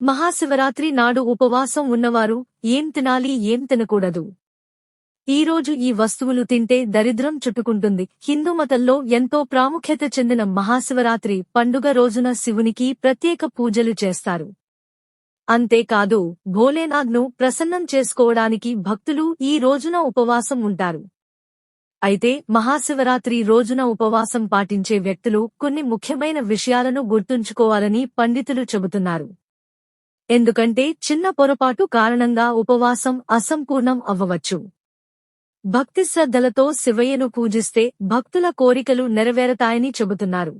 మహాశివరాత్రి నాడు ఉపవాసం ఉన్నవారు ఏం తినాలి ఏం తినకూడదు. ఈరోజు ఈ వస్తువులు తింటే దరిద్రం చుట్టుకుంటుంది. హిందూ మతంలో ఎంతో ప్రాముఖ్యత చెందిన మహాశివరాత్రి పండుగ రోజున శివునికి ప్రత్యేక పూజలు చేస్తారు. అంతేకాదు భోలేనాథ్ను ప్రసన్నం చేసుకోవడానికి భక్తులు ఈ రోజున ఉపవాసం ఉంటారు. అయితే మహాశివరాత్రి రోజున ఉపవాసం పాటించే వ్యక్తులు కొన్ని ముఖ్యమైన విషయాలను గుర్తుంచుకోవాలని పండితులు చెబుతున్నారు. ఎందుకంటే చిన్న పొరపాటు కారణంగా ఉపవాసం అసంపూర్ణం అవ్వవచ్చు. భక్తి శ్రద్ధలతో శివయ్యను పూజిస్తే భక్తుల కోరికలు నెరవేరతాయని చెబుతున్నారు.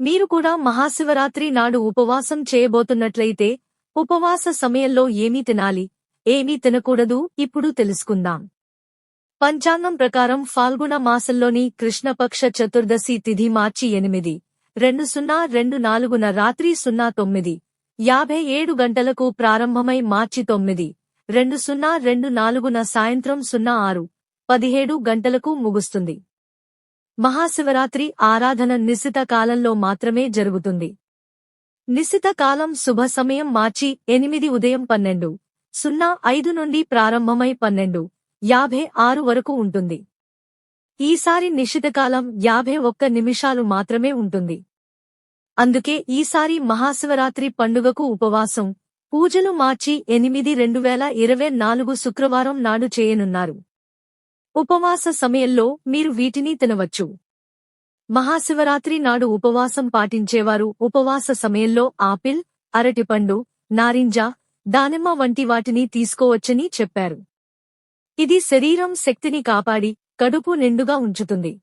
మీరు కూడా మహాశివరాత్రి నాడు ఉపవాసం చేయబోతున్నట్లయితే ఉపవాస సమయంలో ఏమీ తినాలి ఏమీ తినకూడదు ఇప్పుడు తెలుసుకుందాం. పంచాంగం ప్రకారం ఫాల్గుణ మాసంలోని కృష్ణపక్ష చతుర్దశి తిథి మార్చి ఎనిమిది రెండు సున్నా రెండు నాలుగున రాత్రి సున్నా తొమ్మిది యాభై ఏడు గంటలకు ప్రారంభమై మార్చి తొమ్మిది రెండు సున్నా రెండు నాలుగున సాయంత్రం సున్నా ఆరు పదిహేడు గంటలకు ముగుస్తుంది. మహాశివరాత్రి ఆరాధన నిశిత కాలంలో మాత్రమే జరుగుతుంది. నిశిత కాలం శుభ సమయం మార్చి ఎనిమిది ఉదయం పన్నెండు సున్నా ఐదు నుండి ప్రారంభమై పన్నెండు యాభై ఆరు వరకు ఉంటుంది. ఈసారి నిశితకాలం యాభై ఒక్క నిమిషాలు మాత్రమే ఉంటుంది. అందుకే ఈసారి మహాశివరాత్రి పండుగకు ఉపవాసం. పూజలు మార్చి ఎనిమిది రెండు వేల ఇరవై నాలుగు శుక్రవారం నాడు చేయనున్నారు. ఉపవాస సమయంలో మీరు వీటిని తినవచ్చు. మహాశివరాత్రి నాడు ఉపవాసం పాటించేవారు ఉపవాస సమయంలో ఆపిల్ అరటిపండు నారింజ దానిమ్మ వంటి వాటిని తీసుకోవచ్చని చెప్పారు. ఇది శరీరం శక్తిని కాపాడి కడుపు నిండుగా ఉంచుతుంది.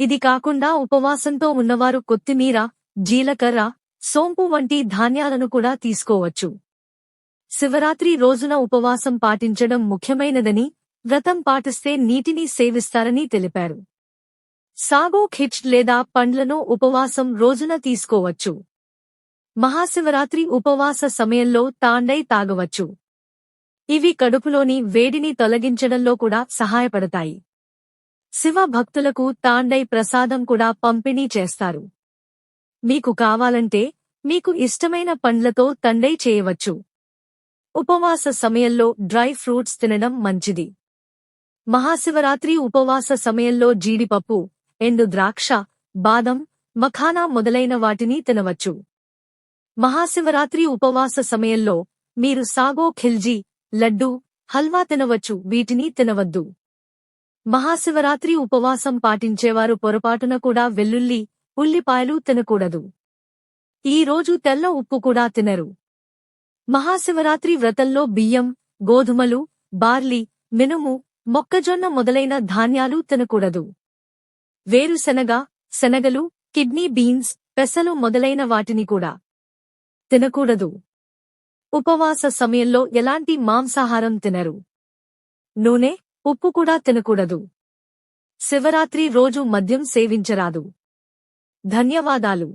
ఇది కాకుండా ఉపవాసంతో ఉన్నవారు కొత్తిమీర జీలకర్ర సోంపు వంటి ధాన్యాలను కూడా తీసుకోవచ్చు. శివరాత్రి రోజున ఉపవాసం పాటించడం ముఖ్యమైనదని వ్రతం పాటిస్తే నీటిని సేవిస్తారని తెలిపారు. సాగో ఖిచ్ లేదా పండ్లను ఉపవాసం రోజున తీసుకోవచ్చు. మహాశివరాత్రి ఉపవాస సమయంలో తాండై తాగవచ్చు. ఇవి కడుపులోని వేడిని తొలగించడంలో కూడా సహాయపడతాయి. శివ భక్తులకు తాండై ప్రసాదం కూడా పంపిణీ చేస్తారు. మీకు కావాలంటే మీకు ఇష్టమైన పండ్లతో తండై చేయవచ్చు. ఉపవాస సమయంలో డ్రై ఫ్రూట్స్ తినడం మంచిది. మహాశివరాత్రి ఉపవాస సమయంలో జీడిపప్పు ఎండు ద్రాక్ష బాదం మఖానా మొదలైన వాటిని తినవచ్చు. మహాశివరాత్రి ఉపవాస సమయంలో మీరు సాగో ఖిల్జీ లడ్డూ హల్వా తినవచ్చు వీటిని తినవద్దు. మహాశివరాత్రి ఉపవాసం పాటించేవారు పొరపాటున కూడా వెల్లుల్లి ఉల్లిపాయలు తినకూడదు. ఈ రోజు తెల్ల ఉప్పు కూడా తినరు. మహాశివరాత్రి వ్రతంలో బియ్యం గోధుమలు బార్లీ మినుము మొక్కజొన్న మొదలైన ధాన్యాలు తినకూడదు. వేరుశనగ శనగలు కిడ్నీ బీన్స్ పెసలు మొదలైన వాటిని కూడా తినకూడదు. ఉపవాస సమయంలో ఎలాంటి మాంసాహారం తినరు. నూనె ఉప్పు కూడా తినకూడదు. శివరాత్రి రోజు మద్యం సేవించరాదు. ధన్యవాదాలు.